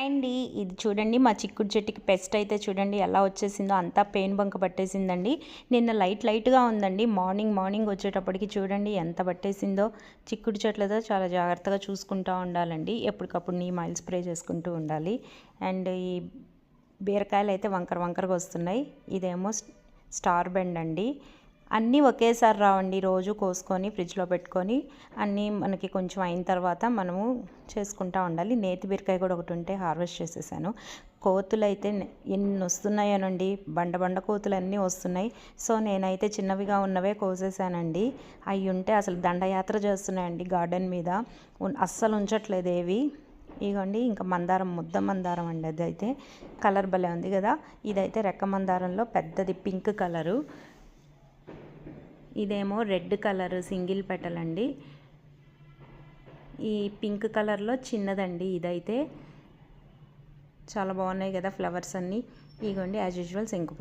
అండి. ఇది చూడండి మా చిక్కుడు చెట్టుకి పెస్ట్ అయితే చూడండి ఎలా వచ్చేసిందో అంతా పెయిన్ బంక పట్టేసిందండి. నిన్న లైట్ లైట్గా ఉందండి. మార్నింగ్ మార్నింగ్ వచ్చేటప్పటికి చూడండి ఎంత పట్టేసిందో. చిక్కుడు చెట్లతో చాలా జాగ్రత్తగా చూసుకుంటూ ఉండాలండి. ఎప్పటికప్పుడు నీమ్ మైల్ స్ప్రే చేసుకుంటూ ఉండాలి. అండ్ ఈ బీరకాయలు అయితే వంకర వంకరగా వస్తున్నాయి. ఇదేమో స్టార్ బెండ్ అండి. అన్నీ ఒకేసారి రావండి. రోజు కోసుకొని ఫ్రిడ్జ్లో పెట్టుకొని అన్నీ మనకి కొంచెం అయిన తర్వాత మనము చేసుకుంటూ ఉండాలి. నేతి బీరకాయ కూడా ఒకటి ఉంటే హార్వెస్ట్ చేసేసాను. కోతులు అయితే ఎన్ని వస్తున్నాయోనండి బండ బండ కోతులు అన్నీ వస్తున్నాయి. సో నేనైతే చిన్నవిగా ఉన్నవే కోసేసానండి. అవి ఉంటే అసలు దండయాత్ర చేస్తున్నాయండి గార్డెన్ మీద. అస్సలు ఉంచట్లేదు ఏవి. ఇగోండి ఇంకా మందారం ముద్ద మందారం అండి అది అయితే కలర్ భలే ఉంది కదా. ఇదైతే రెక్క మందారంలో పెద్దది పింక్ కలరు. ఇదేమో రెడ్ కలర్ సింగిల్ పెటల్ అండి ఈ పింక్ కలర్లో చిన్నదండి ఇదైతే. చాలా బాగున్నాయి కదా ఫ్లవర్స్ అన్నీ. ఇగోండి యాజ్ యూజువల్ శంకు పువ్వు